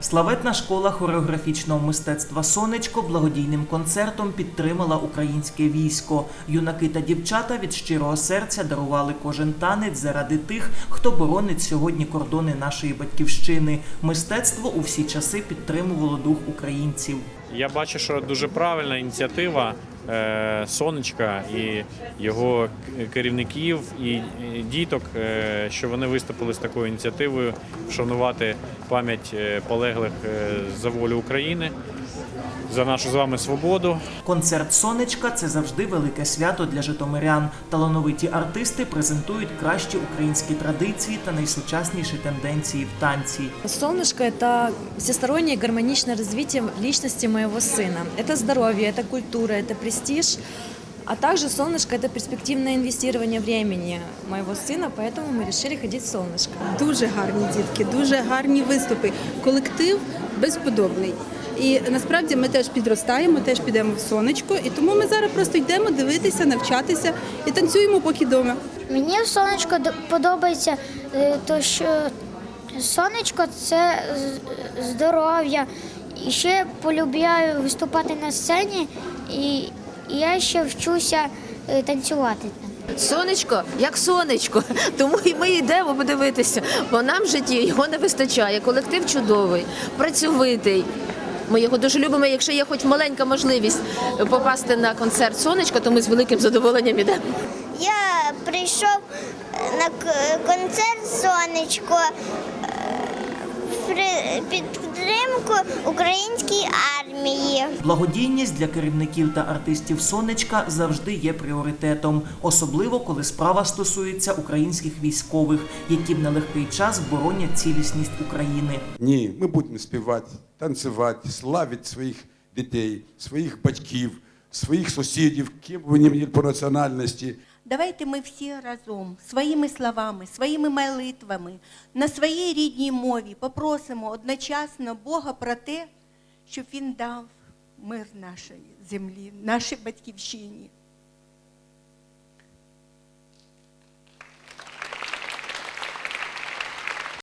Славетна школа хореографічного мистецтва Сонечко благодійним концертом підтримала українське військо. Юнаки та дівчата від щирого серця дарували кожен танець заради тих, хто боронить сьогодні кордони нашої батьківщини. Мистецтво у всі часи підтримувало дух українців. Я бачу, що дуже правильна ініціатива е, Сонечка і його керівників і діток, е, що вони виступили з такою ініціативою вшанувати пам'ять е, полеглих за волю України, за нашу з вами свободу. Концерт Сонечка це завжди велике свято для житомирян. Талановиті артисти презентують кращі українські традиції та найсучасніші тенденції в танці. Солнышко – это всестороннее гармоничное развитие личности моего сына. Это здоровье, это культура, это престиж. А также солнышко – это перспективное инвестирование времени моего сына, поэтому мы решили ходить в солнышко. Дуже гарні дітки, дуже гарні виступи. Колектив безподобний. І насправді ми теж підростаємо, теж підемо в сонечко, і тому ми зараз просто йдемо дивитися, навчатися і танцюємо поки вдома. Мені в сонечко подобається, е, то що сонечко це здоров'я. І ще полюбляю виступати на сцені, і я ще вчуся е, танцювати. Сонечко, як сонечко. Тому і ми йдемо подивитися, бо нам в житті його не вистачає. Колектив чудовий, працьовитий. Ми його дуже любимо. Якщо є хоч маленька можливість попасти на концерт сонечко, то ми з великим задоволенням йдемо. Я прийшов на концерт сонечко підтримку української армії. Благодійність для керівників та артистів сонечка завжди є пріоритетом, особливо коли справа стосується українських військових, які в нелегкий час боронять цілісність України. Ні, ми будемо співати, танцювати, славити своїх дітей, своїх батьків, своїх сусідів, ким вони по національності. Давайте ми всі разом своїми словами, своїми молитвами на своїй рідній мові попросимо одночасно Бога про те, щоб Він дав мир нашій землі, нашій батьківщині.